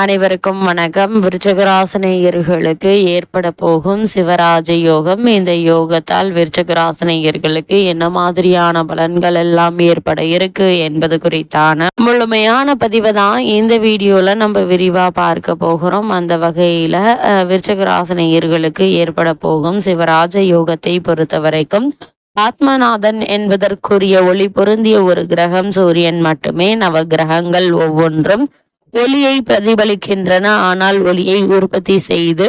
அனைவருக்கும் வணக்கம். விருச்சகராசனையர்களுக்கு ஏற்பட போகும் சிவராஜ யோகம். இந்த யோகத்தால் விருச்சகராசனையர்களுக்கு என்ன மாதிரியான பலன்கள் எல்லாம் ஏற்பட இருக்கு என்பது குறித்தான முழுமையான பதிவை தான் இந்த வீடியோல நம்ம விரிவா பார்க்க போகிறோம். அந்த வகையில விருச்சகராசனையர்களுக்கு ஏற்பட போகும் சிவராஜ யோகத்தை பொறுத்த வரைக்கும் ஆத்மநாதன் என்பதற்குரிய ஒளி பொருந்திய ஒரு கிரகம் சூரியன் மட்டுமே. நவ கிரகங்கள் ஒவ்வொன்றும் ஒளியை பிரதிபலிக்கின்றன. ஆனால் ஒளியை உற்பத்தி செய்து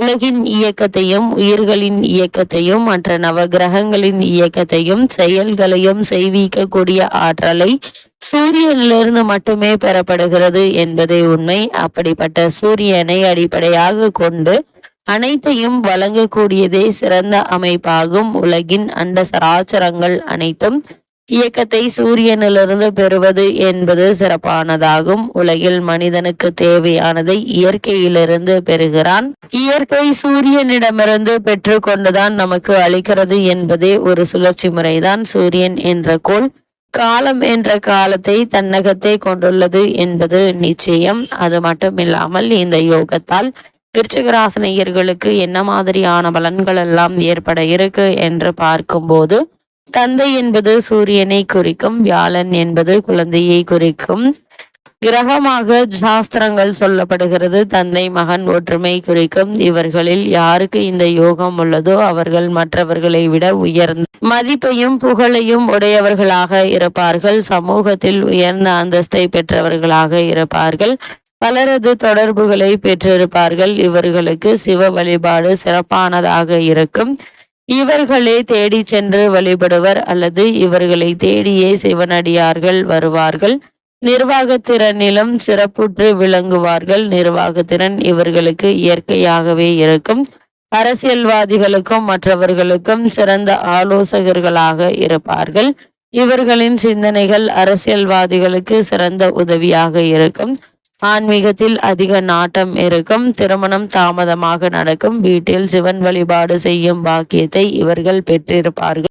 உலகின் இயக்கத்தையும் உயிர்களின் இயக்கத்தையும் மற்ற நவகிரகங்களின் இயக்கத்தையும் செயல்களையும் செய்விக்கக்கூடிய ஆற்றலை சூரியனிலிருந்து மட்டுமே பெறப்படுகிறது என்பதே உண்மை. அப்படிப்பட்ட சூரியனை அடிப்படையாக கொண்டு அனைத்தையும் வழங்கக்கூடியதே சிறந்த அமைப்பாகும். உலகின் அண்ட சராச்சரங்கள் அனைத்தும் இயக்கத்தை சூரியனிலிருந்து பெறுவது என்பது சிறப்பானதாகும். உலகில் மனிதனுக்கு தேவையானதை இயற்கையிலிருந்து பெறுகிறான். இயற்கை சூரியனிடமிருந்து பெற்று கொண்டுதான் நமக்கு அளிக்கிறது என்பதே ஒரு சுழற்சி முறைதான். சூரியன் என்ற கோள் காலம் என்ற காலத்தை தன்னகத்தை கொண்டுள்ளது என்பது நிச்சயம். அது மட்டும் இல்லாமல் இந்த யோகத்தால் விருச்சகராசனையர்களுக்கு என்ன மாதிரியான பலன்கள் எல்லாம் ஏற்பட இருக்கு என்று பார்க்கும்போது தந்தை என்பது சூரியனை குறிக்கும் வியாழன் என்பது குழந்தையை குறிக்கும். கிரகமாக சாஸ்திரங்கள் சொல்லப்படுகிறது தந்தை மகன் ஒற்றுமை குறிக்கும். இவர்களில் யாருக்கு இந்த யோகம் உள்ளதோ அவர்கள் மற்றவர்களை விட உயர்ந்த மதிப்பையும் புகழையும் உடையவர்களாக இருப்பார்கள். சமூகத்தில் உயர்ந்த அந்தஸ்தை பெற்றவர்களாக இருப்பார்கள். பலரது தொடர்புகளை பெற்றிருப்பார்கள். இவர்களுக்கு சிவ வழிபாடு சிறப்பானதாக இருக்கும். இவர்களே தேடி சென்று வழிபடுவர் அல்லது இவர்களை தேடியே சிவனடியார்கள் வருவார்கள். நிர்வாகத்திறனிலும் சிறப்புற்று விளங்குவார்கள். நிர்வாகத்திறன் இவர்களுக்கு இயற்கையாகவே இருக்கும். அரசியல்வாதிகளுக்கும் மற்றவர்களுக்கும் சிறந்த ஆலோசகர்களாக இருப்பார்கள். இவர்களின் சிந்தனைகள் அரசியல்வாதிகளுக்கு சிறந்த உதவியாக இருக்கும். ஆன்மீகத்தில் அதிக நாட்டம் இருக்கும் திருமணம் தாமதமாக நடக்கும் வீட்டில் சிவன் வழிபாடு செய்யும் பாக்கியத்தை இவர்கள் பெற்றிருப்பார்கள்.